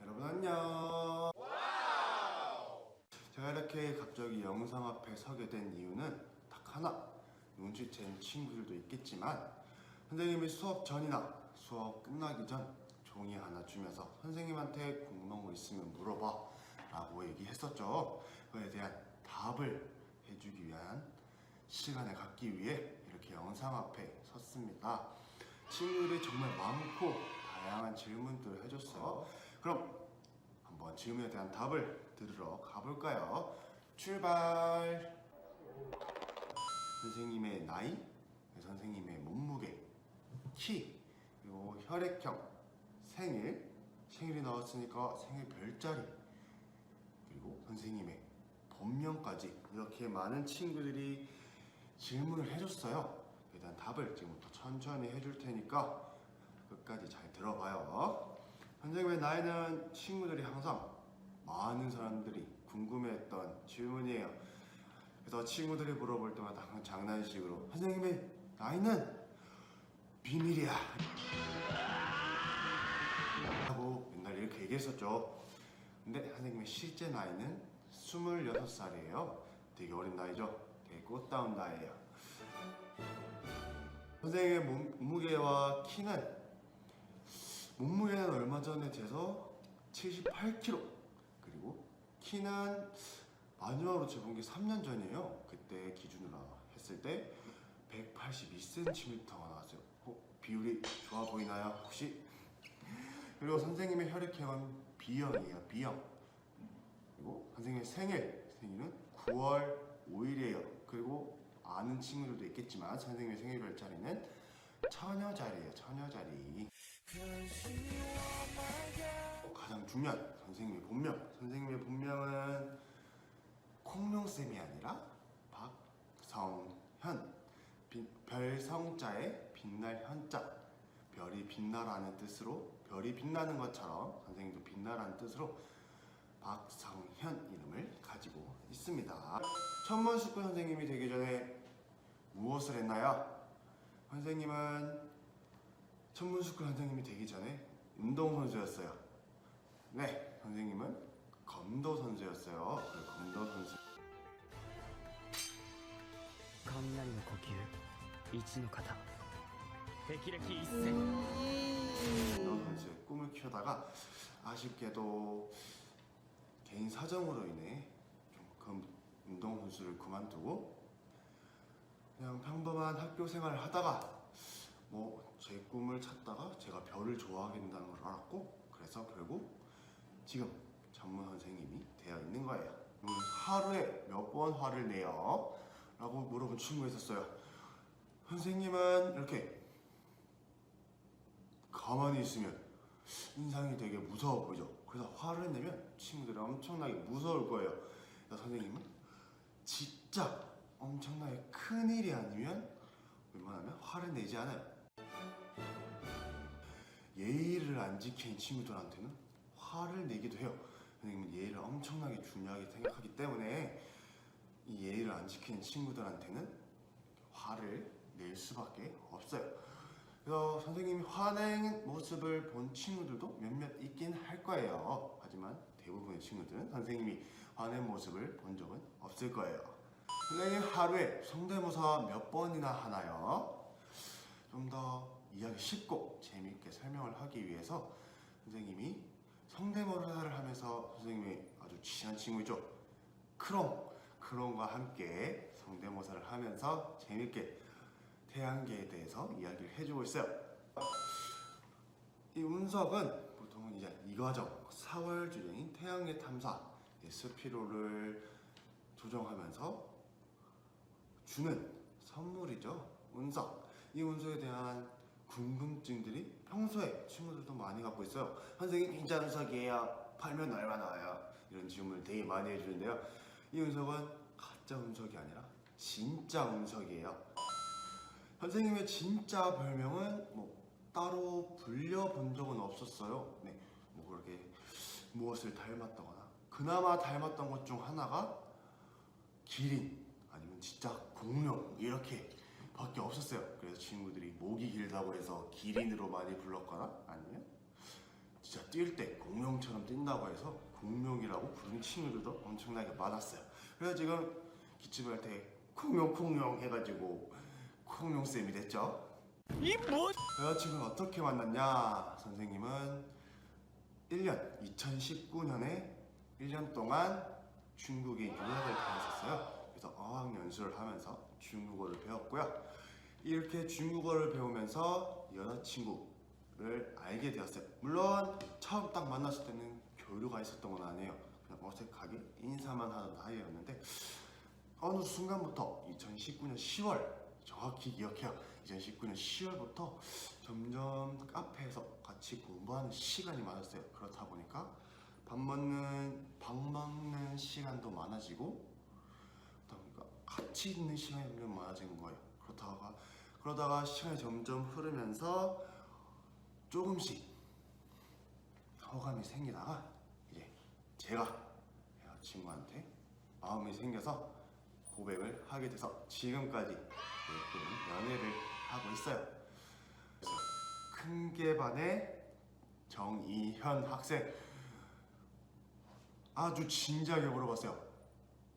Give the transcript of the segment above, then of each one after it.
여러분 안녕. 제가 이렇게 갑자기 영상 앞에 서게 된 이유는 딱 하나. 눈치챈 친구들도 있겠지만 선생님이 수업 전이나 수업 끝나기 전 종이 하나 주면서 선생님한테 궁금한 거 있으면 물어봐 라고 얘기했었죠. 그에 대한 답을 해주기 위한 시간을 갖기 위해 이렇게 영상 앞에 섰습니다. 친구들이 정말 많고 다양한 질문들을 해줬어요. 그럼 한번 질문에 대한 답을 들으러 가볼까요? 출발! 선생님의 나이, 선생님의 몸무게, 키, 그리고 혈액형, 생일, 생일이 나왔으니까 생일 별자리, 그리고 선생님의 본명까지 이렇게 많은 친구들이 질문을 해줬어요. 일단 답을 지금부터 천천히 해줄 테니까 끝까지 잘 들어봐요. 선생님의 나이는 친구들이 항상 많은 사람들이 궁금해했던 질문이에요. 그래서 친구들이 물어볼 때마다 항상 장난식으로 선생님의 나이는 비밀이야. 하고 맨날 이렇게 얘기했었죠. 근데 선생님의 실제 나이는 26살이에요. 되게 어린 나이죠. 꽃다운 나이에요. 선생님의 몸 무게와 키는 몸무게는 얼마 전에 재서 78kg 그리고 키는 마지막으로 재본 게 3년 전이에요. 그때 기준으로 했을 때 182cm가 나왔어요. 어, 비율이 좋아 보이나요? 혹시? 그리고 선생님의 혈액형은 B형이에요. B형. 그리고 선생님의 생일, 생일은 9월 5일이에요. 그리고 아는 친구들도 있겠지만 선생님의 생일 별 자리는 처녀 자리예요. 처녀 자리. 어, 가장 중요한 선생님의 본명. 선생님의 본명은 콩룡쌤이 아니라 박성현. 비- 별성자에 빛날 현자. 별이 빛나라는 뜻으로 별이 빛나는 것처럼 선생님도 빛나라는 뜻으로 박성현 이름을 가지고 있습니다. 천문숙구 선생님이 되기 전에 무엇을 했나요? 선생님은 천문숙구 선생님이 되기 전에 운동선수였어요. 네, 선생님은 검도 선수였어요. 그 검도 선수. 雷の呼吸一の型霹靂一閃 검도 선수의 꿈을 키우다가 아쉽게도 개인 사정으로 인해 좀 그 운동 선수를 그만두고 그냥 평범한 학교 생활을 하다가 뭐 제 꿈을 찾다가 제가 별을 좋아하게 된다는 걸 알았고 그래서 결국 지금 전문 선생님이 되어 있는 거예요. 음, 하루에 몇 번 화를 내요? 라고 물어본 친구가 있었어요. 선생님은 이렇게 가만히 있으면 인상이 되게 무서워 보이죠. 그래서 화를 내면 친구들이 엄청나게 무서울 거예요. 선생님은 진짜 엄청나게 큰 일이 아니면 웬만하면 화를 내지 않아요. 예의를 안 지킨 친구들한테는 화를 내기도 해요. 선생님은 예의를 엄청나게 중요하게 생각하기 때문에 이 예의를 안 지키는 친구들한테는 화를 낼 수밖에 없어요. 그래서 선생님이 화낸 모습을 본 친구들도 몇몇 있긴 할 거예요. 하지만 대부분의 친구들은 선생님이 화낸 모습을 본 적은 없을 거예요. 선생님 하루에 성대모사 몇 번이나 하나요? 좀 더 이해하기 쉽고 재미있게 설명을 하기 위해서 선생님이 성대모사를 하면서 선생님이 아주 친한 친구죠. 크롱, 크롱과 함께 성대모사를 하면서 재미있게 태양계에 대해서 이야기를 해주고 있어요. 이 운석은 보통은 이제 이 과정 4월 주행인 태양계 탐사 이 스피로를 조정하면서 주는 선물이죠. 운석. 이 운석에 대한 궁금증들이 평소에 친구들도 많이 갖고 있어요. 선생님 진짜 운석이에요. 팔면 얼마 나와요? 이런 질문을 되게 많이 해주는데요. 이 운석은 가짜 운석이 아니라 진짜 운석이에요. 선생님의 진짜 별명은 뭐 따로 불려본 적은 없었어요. 네, 뭐 그렇게 무엇을 닮았다거나 그나마 닮았던 것 중 하나가 기린 아니면 진짜 공룡 이렇게 밖에 없었어요. 그래서 친구들이 뭐 목이 길다고 해서 기린으로 많이 불렀거나 아니면 진짜 뛸 때 공룡처럼 뛴다고 해서 공룡이라고 부르는 친구들도 엄청나게 많았어요. 그래서 지금 기침할 때 콩룡콩룡 해가지고 콩룡쌤이 됐죠. 이 뭐? 여자친구는 어떻게 만났냐? 선생님은 1년, 2019년에 1년 동안 중국에 유학을 다녔었어요. 그래서 어학연수를 하면서 중국어를 배웠고요. 이렇게 중국어를 배우면서 여자친구를 알게 되었어요. 물론 처음 딱 만났을 때는 교류가 있었던 건 아니에요. 그냥 어색하게 인사만 하던 사이였는데 어느 순간부터 2019년 10월 정확히 기억해요. 2019년 10월부터 점점 카페에서 같이 공부하는 시간이 많았어요. 그렇다 보니까 밥 먹는 밥 먹는 시간도 많아지고 그러니까 같이 있는 시간이 점점 많아지는 거예요. 그러다가 그러다가 시간이 점점 흐르면서 조금씩 호감이 생기다가 이제 제가 여자친구한테 마음이 생겨서 고백을 하게 돼서 지금까지 예쁜 연애를 하고 있어요. 그래서 큰개반의 정이현 학생 아주 진지하게 물어봤어요.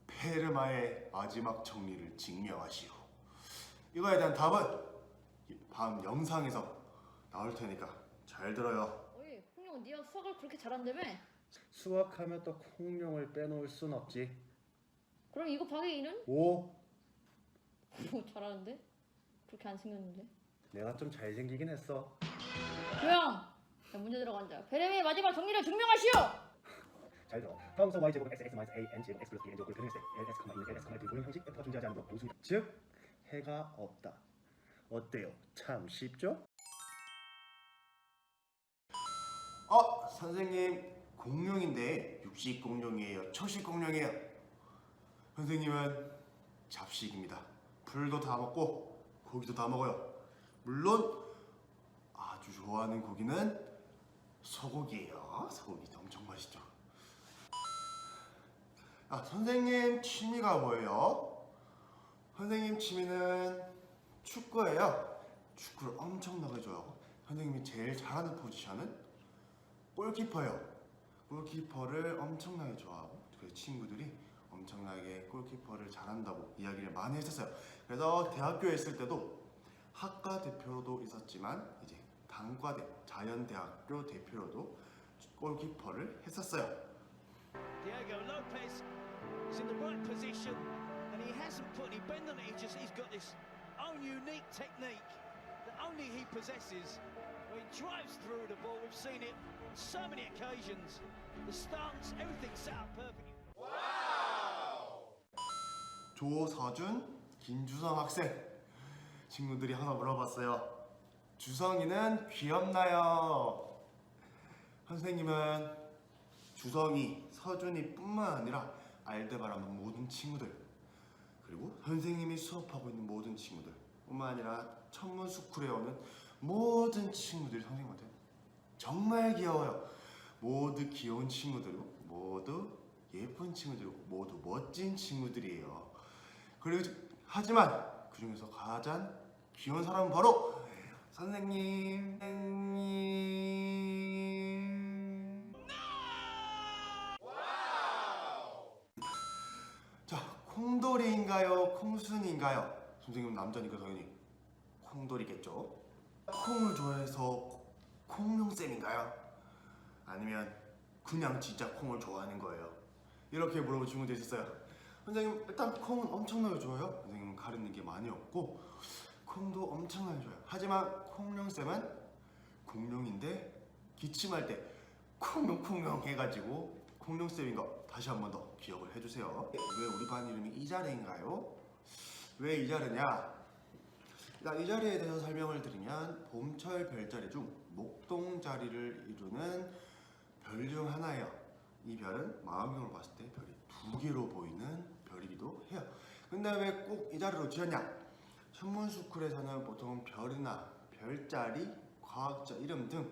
페르마의 마지막 정리를 증명하시오. 이거에 대한 답은 다음 영상에서 나올 테니까 잘 들어요. 어이, 홍룡 네가 수학을 그렇게 잘한다며? 수학하면 또 콩룡을 빼놓을 순 없지. 그럼 이거 박예인은? 오, 뭐 잘하는데? 그렇게 안 생겼는데? 내가 좀 잘생기긴 했어. 조용! 자, 문제 들어간다. 베레미의 마지막 정리를 증명하시오! 잘 들어. 다음서 y 제곱 x x 마이너스 a n 제곱 x 플러스 b n 제곱 그리고 l s l s l s 모든 형식 f가 존재하지 않는 것 모순. 즉 해가 없다. 어때요? 참 쉽죠? 어 선생님 공룡인데 육식 공룡이에요 초식 공룡이에요 선생님은 잡식입니다 풀도 다 먹고 고기도 다 먹어요 물론 아주 좋아하는 고기는 소고기예요 소고기도 엄청 맛있죠 아 선생님 취미가 뭐예요? 선생님 취미는 축구예요 축구를 엄청나게 좋아하고 선생님이 제일 잘하는 포지션은 골키퍼예요. 골키퍼를 엄청나게 좋아하고 그 친구들이 엄청나게 골키퍼를 잘한다고 이야기를 많이 했었어요. 그래서 대학교에 있을 때도 학과 대표로도 있었지만 이제 단과대 자연대학교 대표로도 골키퍼를 했었어요. Diego Lopez is in the right position and he hasn't put any bend on it. He just he's got this own unique technique that only he possesses. Where he drives through the ball. We've seen it on so many occasions. The stance, everything set up perfectly. 조서준, 김주성 학생 친구들이 하나 물어봤어요. 주성이는 귀엽나요? 선생님은 주성이, 서준이뿐만 아니라 알데바라는 모든 친구들 그리고 선생님이 수업하고 있는 모든 친구들 뿐만 아니라 천문스쿨에 오는 모든 친구들이 선생님한테 정말 귀여워요. 모두 귀여운 친구들이고 모두 예쁜 친구들이고 모두 멋진 친구들이에요. 그리고 하지만 그 중에서 가장 귀여운 사람은 바로 선생님. 선생님. 자, 콩돌이인가요? 콩순이인가요? 선생님 남자니까 당연히 콩돌이겠죠. 콩을 좋아해서 콩룡쌤인가요? 아니면 그냥 진짜 콩을 좋아하는 거예요? 이렇게 물어본 친구도 있었어요. 선생님 일단 콩은 엄청나게 좋아요. 선생님은 가리는 게 많이 없고 콩도 엄청나게 좋아요. 하지만 콩룡쌤은 공룡인데 기침할 때 콩룡콩룡 해가지고 콩룡쌤인 거 다시 한 번 더 기억을 해주세요. 왜 우리 반 이름이 이 자리인가요? 왜 이 자리냐? 일단 이 자리에 대해서 설명을 드리면 봄철 별자리 중 목동 자리를 이루는 별 중 하나예요. 이 별은 망원경으로 봤을 때 별이 두 개로 보이는 별이기도 해요. 근데 왜 꼭 이 자리로 지었냐? 천문스쿨에서는 보통 별이나 별자리, 과학자 이름 등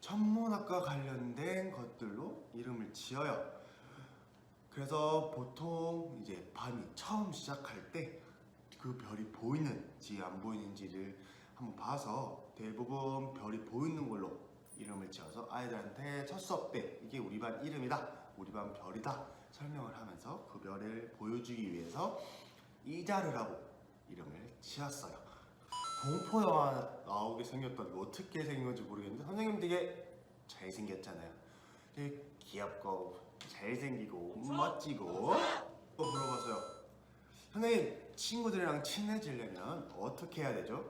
천문학과 관련된 것들로 이름을 지어요. 그래서 보통 이제 밤이 처음 시작할 때 그 별이 보이는지 안 보이는지를 한번 봐서 대부분 별이 보이는 걸로 이름을 지어서 아이들한테 첫 수업 때 이게 우리 반 이름이다, 우리 반 별이다 설명을 하면서 그 별을 보여주기 위해서 이자르라고 이름을 지었어요. 공포 영화 나오게 생겼던 거 어떻게 생긴 건지 모르겠는데 선생님 되게 잘생겼잖아요. 되게 귀엽고 잘생기고 멋지고 또 물어봤어요. 선생님 친구들이랑 친해지려면 어떻게 해야 되죠?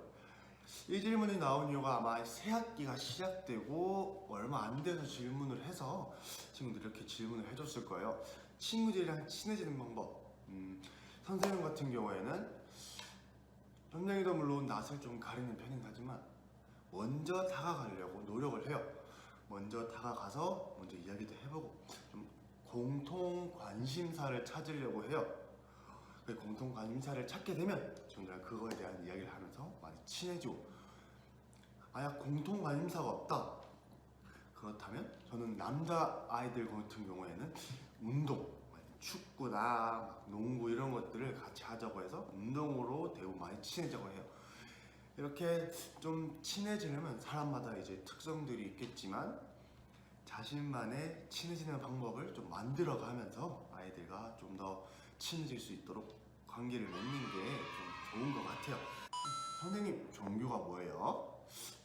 이 질문이 나온 이유가 아마 새 학기가 시작되고 얼마 안 돼서 질문을 해서 친구들이 이렇게 질문을 해줬을 거예요. 친구들이랑 친해지는 방법. 음, 선생님 같은 경우에는 선생님도 물론 낯을 좀 가리는 편이긴 하지만 먼저 다가가려고 노력을 해요. 먼저 다가가서 먼저 이야기도 해보고 좀 공통 관심사를 찾으려고 해요. 그 공통 관심사를 찾게 되면 저희랑 그거에 대한 이야기를 하면서 많이 친해지고. 만약 공통 관심사가 없다. 그렇다면 저는 남자 아이들 같은 경우에는 운동 축구나 막 농구 이런 것들을 같이 하자고 해서 운동으로 대부분 많이 친해지고 해요. 이렇게 좀 친해지려면 사람마다 이제 특성들이 있겠지만 자신만의 친해지는 방법을 좀 만들어 가면서 아이들과 좀더 친해질 수 있도록 관계를 맺는 게 좀 좋은 것 같아요. 선생님 종교가 뭐예요?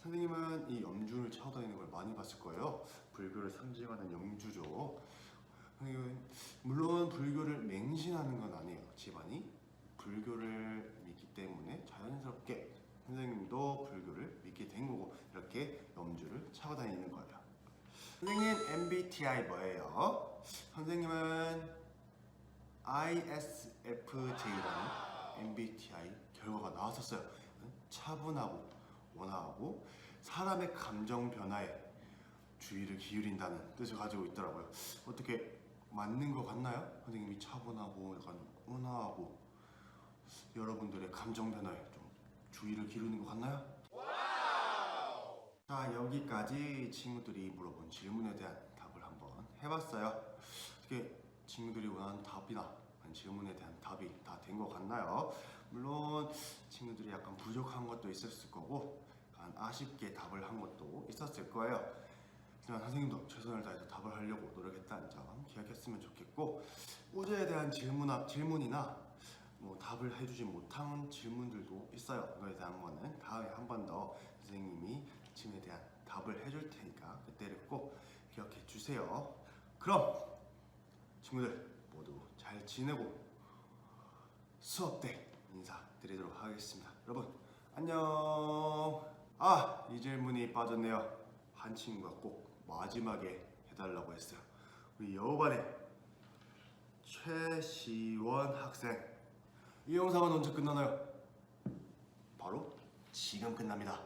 선생님은 이 염주를 차고 다니는 걸 많이 봤을 거예요. 불교를 상징하는 염주죠. 물론 불교를 맹신하는 건 아니에요. 집안이 불교를 믿기 때문에 자연스럽게 선생님도 불교를 믿게 된 거고 이렇게 염주를 차고 다니는 거예요. 선생님 MBTI 뭐예요? 선생님은 ISFJ라는 MBTI 결과가 나왔었어요. 차분하고 온화하고 사람의 감정 변화에 주의를 기울인다는 뜻을 가지고 있더라고요. 어떻게 맞는 것 같나요? 선생님이 차분하고 약간 온화하고 여러분들의 감정 변화에 좀 주의를 기울이는 것 같나요? 자 여기까지 친구들이 물어본 질문에 대한 답을 한번 해봤어요. 어떻게 친구들이 원하는 답이나 아니면 질문에 대한 답이 다 된 것 같나요? 물론 친구들이 약간 부족한 것도 있었을 거고 약간 아쉽게 답을 한 것도 있었을 거예요. 하지만 선생님도 최선을 다해서 답을 하려고 노력했다는 점 기억했으면 좋겠고 우주에 대한 질문 질문이나 뭐 답을 해주지 못한 질문들도 있어요. 그거에 대한 거는 다음에 한 번 더 선생님이 질문에 대한 답을 해줄 테니까 그때를 꼭 기억해 주세요. 그럼 친구들 모두 잘 지내고 수업 때 인사드리도록 하겠습니다. 여러분 안녕. 아 이 질문이 빠졌네요. 한 친구가 꼭 마지막에 해달라고 했어요. 우리 여우반의 최시원 학생. 이 영상은 언제 끝나나요? 바로 지금 끝납니다.